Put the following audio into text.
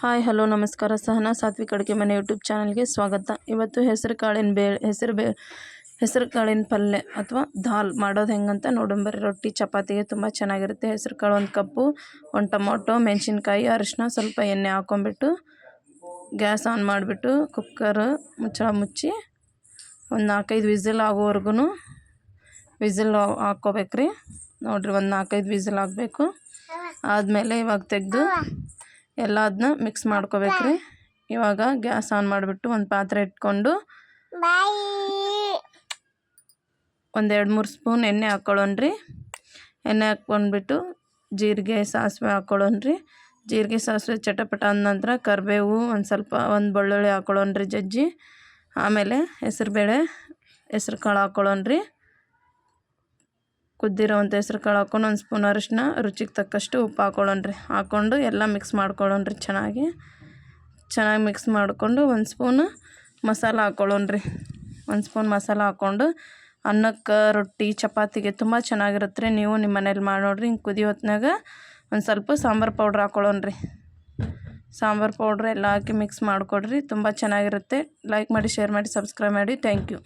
Hi, hello, ನಮಸ್ಕಾರ. ಸಹನಾ ಸಾತ್ವಿಕ ಅಡುಗೆ ಮನೆ ಯೂಟ್ಯೂಬ್ ಚಾನಲ್ಗೆ ಸ್ವಾಗತ. ಇವತ್ತು ಹೆಸರು ಕಾಳಿನ ಬೇಳೆ ಹೆಸರು ಬೇ, ಹೆಸರು ಕಾಳಿನ ಪಲ್ಯ ಅಥವಾ ದಾಲ್ ಮಾಡೋದು ಹೆಂಗಂತ ನೋಡಂಬರಿ ರೊಟ್ಟಿ, ಚಪಾತಿಗೆ ತುಂಬ ಚೆನ್ನಾಗಿರುತ್ತೆ. ಹೆಸರು ಕಾಳು ಒಂದು ಕಪ್ಪು, ಒಂದು ಟೊಮೊಟೊ, ಮೆಣಸಿನ್ಕಾಯಿ ಅರಿಶಿನ ಸ್ವಲ್ಪ ಎಣ್ಣೆ ಹಾಕೊಂಬಿಟ್ಟು ಗ್ಯಾಸ್ ಆನ್ ಮಾಡಿಬಿಟ್ಟು ಕುಕ್ಕರ್ ಮುಚ್ಚಳ ಮುಚ್ಚಿ ಒಂದು ನಾಲ್ಕೈದು ವಿಸಿಲ್ ಆಗೋವರೆಗೂ ವಿಸಿಲ್ ಹಾಕ್ಕೋಬೇಕ್ರಿ. ನೋಡಿರಿ, ಒಂದು ನಾಲ್ಕೈದು ವಿಸಿಲ್ ಆಗಬೇಕು. ಆದಮೇಲೆ ಇವಾಗ ತೆಗೆದು ಎಲ್ಲ ಅದನ್ನ ಮಿಕ್ಸ್ ಮಾಡ್ಕೋಬೇಕ್ರಿ. ಇವಾಗ ಗ್ಯಾಸ್ ಆನ್ ಮಾಡಿಬಿಟ್ಟು ಒಂದು ಪಾತ್ರೆ ಇಟ್ಕೊಂಡು ಒಂದು ಎರಡು ಮೂರು ಸ್ಪೂನ್ ಎಣ್ಣೆ ಹಾಕ್ಕೊಳ್ಳೋಣ್ರಿ ಎಣ್ಣೆ ಹಾಕ್ಕೊಂಡ್ಬಿಟ್ಟು ಜೀರಿಗೆ ಸಾಸಿವೆ ಹಾಕ್ಕೊಳ್ಳೋಣ್ರಿ ಜೀರಿಗೆ ಸಾಸಿವೆ ಚಟಪಟ ಅಂದ ನಂತರ ಕರಿಬೇವು ಒಂದು ಸ್ವಲ್ಪ ಒಂದು ಬೆಳ್ಳುಳ್ಳಿ ಹಾಕ್ಕೊಳ್ಳೋಣ್ರಿ ಜಜ್ಜಿ. ಆಮೇಲೆ ಹೆಸರುಬೇಳೆ ಹೆಸ್ರು ಕಾಳು ಹಾಕ್ಕೊಳ್ಳೋಣ್ರಿ ಕುದ್ದಿರೋವಂಥ ಹೆಸ್ರು ಕಾಳು ಹಾಕ್ಕೊಂಡು ಒಂದು ಸ್ಪೂನ್ ಅರಿಶಿನ ರುಚಿಗೆ ತಕ್ಕಷ್ಟು ಉಪ್ಪು ಹಾಕ್ಕೊಳ್ಳೋಣ್ರಿ ಹಾಕ್ಕೊಂಡು ಎಲ್ಲ ಮಿಕ್ಸ್ ಮಾಡ್ಕೊಳ್ಳೋಣ್ರಿ ಚೆನ್ನಾಗಿ. ಚೆನ್ನಾಗಿ ಮಿಕ್ಸ್ ಮಾಡಿಕೊಂಡು ಒಂದು ಸ್ಪೂನು ಮಸಾಲ ಹಾಕ್ಕೊಳ್ಳೋಣ್ರಿ ಒಂದು ಸ್ಪೂನ್ ಮಸಾಲ ಹಾಕ್ಕೊಂಡು ಅನ್ನಕ್ಕೆ ರೊಟ್ಟಿ, ಚಪಾತಿಗೆ ತುಂಬ ಚೆನ್ನಾಗಿರುತ್ತೆ ರೀ. ನೀವು ನಿಮ್ಮ ಮನೇಲಿ ಮಾಡಿ ನೋಡ್ರಿ, ಹಿಂಗೆ ಕುದಿ ಹೊತ್ನಾಗ ಒಂದು ಸ್ವಲ್ಪ ಸಾಂಬಾರು ಪೌಡ್ರ್ ಹಾಕ್ಕೊಳ್ಳೋಣ್ರಿ ಸಾಂಬಾರು ಪೌಡ್ರ್ ಎಲ್ಲ ಹಾಕಿ ಮಿಕ್ಸ್ ಮಾಡಿಕೊಡ್ರಿ, ತುಂಬ ಚೆನ್ನಾಗಿರುತ್ತೆ. ಲೈಕ್ ಮಾಡಿ ಶೇರ್ ಮಾಡಿ ಸಬ್ಸ್ಕ್ರೈಬ್ ಮಾಡಿ. Thank you